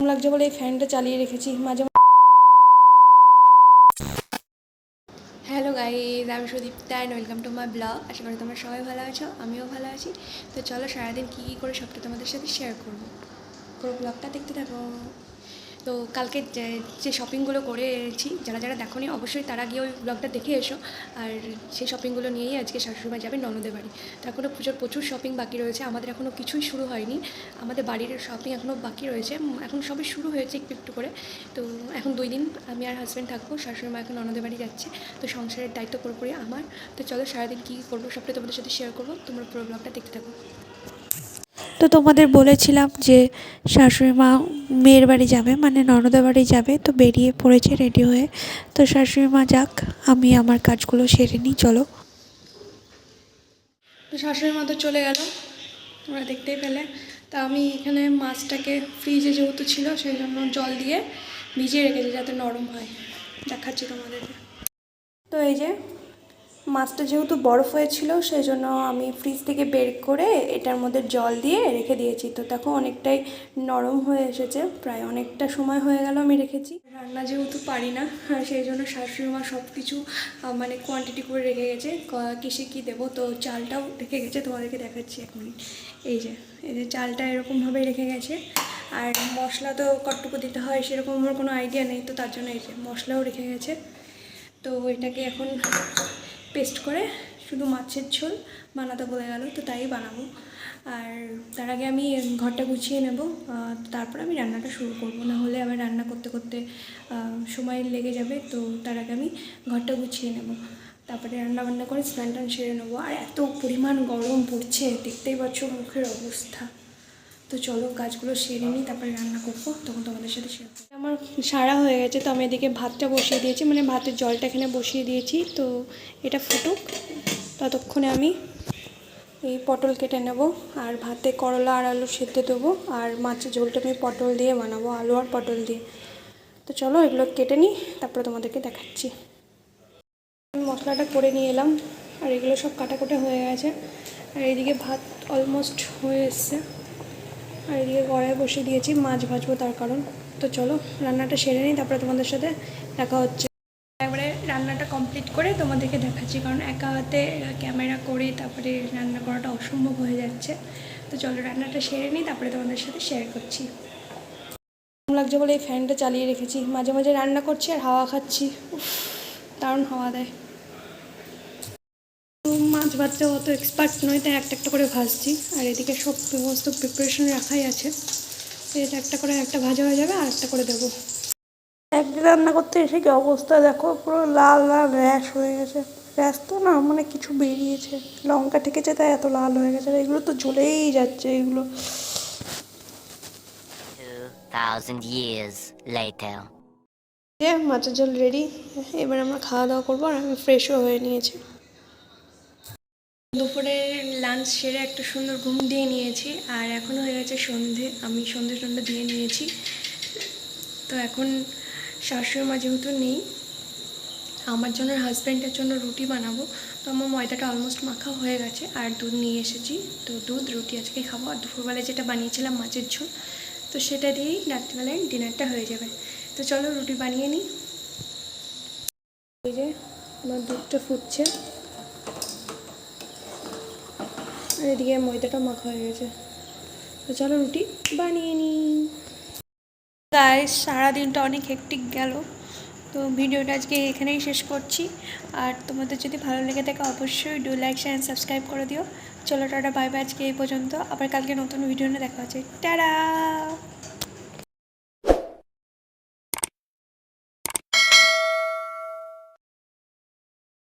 লাগছে বলে এই ফ্যানটা চালিয়ে রেখেছি, মাঝে হ্যালো গাইজ আমি Sudipta and welcome to my blog আশা করি তোমরা সবাই ভালো আছো, আমিও ভালো আছি। তো চলো সারাদিন কী কী করে সবটা তোমাদের সাথে শেয়ার করব। পুরো ব্লগটা দেখতে থাকো। তো কালকে যে শপিংগুলো করে এনেছি যারা যারা দেখোনি, অবশ্যই তারা গিয়ে ওই ব্লগটা দেখে এসো। আর সেই শপিংগুলো নিয়েই আজকে শাশুড়িমা যাবে ননদের বাড়ি। তো এখনও পুজোর প্রচুর শপিং বাকি রয়েছে। আমাদের এখনও কিছুই শুরু হয়নি। আমাদের বাড়ির শপিং এখনও বাকি রয়েছে। এখন সবই শুরু হয়েছে একটু একটু করে। তো এখন দুই দিন আমি আর হাজব্যান্ড থাকব। শাশুড়ি মা এখন ননদের বাড়ি যাচ্ছে। তো সংসারের দায়িত্ব পুরোপুরি আমার। তো চলো সারাদিন কী করব সবটা তোমাদের সাথে শেয়ার করব। তোমরা পুরো ব্লগটা দেখতে থাকো। তো তোমাদের বলেছিলাম যে শাশুড়ি মা মেয়ের বাড়ি যাবে মানে ননদের বাড়ি যাবে, তো বেরিয়ে পড়েছে রেডি হয়ে। তো শাশুড়ি মা যাক, আমি আমার কাজগুলো সেরে নিই, চলো। তো শাশুড়ি মা তো চলে গেল, তোমরা দেখতেই পেলে। তা আমি এখানে মাছটাকে ফ্রিজে যেহেতু ছিল, সেই জন্য জল দিয়ে ভিজিয়ে রেখেছি যাতে নরম হয়। দেখাচ্ছি তোমাদেরকে। তো এই যে মাছটা যেহেতু বরফ হয়েছিল সেই জন্য আমি ফ্রিজ থেকে বের করে এটার মধ্যে জল দিয়ে রেখে দিয়েছি। তো দেখো অনেকটাই নরম হয়ে এসেছে প্রায় অনেকটা সময় হয়ে গেল আমি রেখেছি। রান্না যেহেতু পারি না হ্যাঁ, সেই জন্য শাশুড়ি মা সব কিছু মানে কোয়ান্টিটি করে রেখে গেছে। কিসে কী দেবো? তো চালটাও রেখে গেছে তোমাদেরকে দেখাচ্ছি এক মিনিট এই যে এই যে চালটা এরকমভাবেই রেখে গেছে। আর মশলা তো কটটুকু দিতে হয় সেরকম আমার কোনো আইডিয়া নেই তো তার জন্য এই যে মশলাও রেখে গেছে। তো এটাকে এখন পেস্ট করে শুধু মাছের ঝোল বানাতে বলে গেল, তো তাই বানাবো। আর তার আগে আমি ঘরটা গুছিয়ে নেব তারপর আমি রান্নাটা শুরু করব। না হলে আবার রান্না করতে করতে সময় লেগে যাবে, তো তার আগে আমি ঘরটা গুছিয়ে নেব। তারপরে রান্না বান্না করে স্নান টান সেরে নেব। আর এত পরিমাণ গরম পড়ছে, দেখতেই পাচ্ছ মুখের অবস্থা। তো চলো কাজগুলো সেরে নিই, তারপরে রান্না করব, তখন তোমাদের সাথে শেয়ার আমার সারা হয়ে গেছে, তো আমি এদিকে ভাতটা বসিয়ে দিয়েছি মানে ভাতের জলটা এখানে বসিয়ে দিয়েছি, তো এটা ফুটুক, ততক্ষণে আমি এই পটল কেটে নেব, আর ভাতে করলা আর আলু সেদ্ধ দেবো, আর মাছের ঝোলটা আমি পটল দিয়ে বানাবো, আলু আর পটল দিয়ে। তো চলো এগুলো কেটে নিই, তারপরে তোমাদেরকে দেখাচ্ছি। আমি মশলাটা করে নিয়ে এলাম, আর এগুলো সব কাটাকুটা হয়ে গেছে, আর এদিকে ভাত অলমোস্ট হয়ে এসছে। আর এদিকে কড়াই বসিয়ে দিয়েছি, মাছ ভাজবো তার কারণ। তো চলো, রান্নাটা সেরে নিই, তারপরে তোমাদের সাথে দেখা হচ্ছে। একবারে রান্নাটা কমপ্লিট করে তোমাদেরকে দেখাচ্ছি, কারণ একা হাতে ক্যামেরা করে তারপরে রান্না করাটা অসম্ভব হয়ে যাচ্ছে। তো চলো, রান্নাটা সেরে নিই, তারপরে তোমাদের সাথে শেয়ার করছি। লাগছে বলে এই ফ্যানটা চালিয়ে রেখেছি। মাঝে মাঝে রান্না করছি আর হাওয়া খাচ্ছি। উফ, দারুণ হাওয়া দেয়। তো ভাজতে অত এক্সপার্ট নয় তাই একটা একটা করে ভাজছি। আর এদিকে সব সমস্ত প্রিপারেশন রাখাই আছে। এটা একটা করে একটা ভাজা হয়ে যাবে আর একটা করে দেবো। একদিন রান্না করতে এসে কি অবস্থা? দেখো পুরো লাল লাল র্যাশ হয়ে গেছে। র্যাশ তো না মানে কিছু বেরিয়েছে। লঙ্কা ঠেকেছে তাই এত লাল হয়ে গেছে। এগুলো তো জ্বলেই যাচ্ছে এগুলো। 2,000 years যে মাছের ঝোল রেডি এবার আমরা খাওয়া দাওয়া করব আর আমি ফ্রেশও হয়ে নিয়েছি। দুপুরে লাঞ্চ সেরে একটা সুন্দর ঘুম দিয়ে নিয়েছি, আর এখন হয়ে গেছে সন্ধে, আমি সন্ধে সন্ধে দিয়ে নিয়েছি। তো এখন শাশুড়ি মা যেহেতু নেই, আমার জন্য হাজব্যান্ডের জন্য রুটি বানাবো। তো আমার ময়দাটা অলমোস্ট মাখা হয়ে গেছে, আর দুধ নিয়ে এসেছি। তো দুধ, রুটি আজকে খাব। আর দুপুরবেলায় যেটা বানিয়েছিলাম মাছের ঝোল, তো সেটা দিয়েই রাত্রিবেলায় ডিনারটা হয়ে যাবে। তো চলো রুটি বানিয়ে নিই। যে আমার দুধটা ফুটছে আর এদিকে ময়দাটা মাখা হয়ে গেছে। তো চলো রুটি বানিয়ে নিই গাইস সারাদিনটা অনেক হেকটিক গেল। তো ভিডিওটা আজকে এখানেই শেষ করছি। আর তোমাদের যদি ভালো লেগে থাকে, অবশ্যই ডু লাইক শেয়ার সাবস্ক্রাইব করে দিও। চলো টাটা বাই বাই আজকে এই পর্যন্ত। আবার কালকে নতুন ভিডিও নিয়ে দেখা হচ্ছে। টাটা!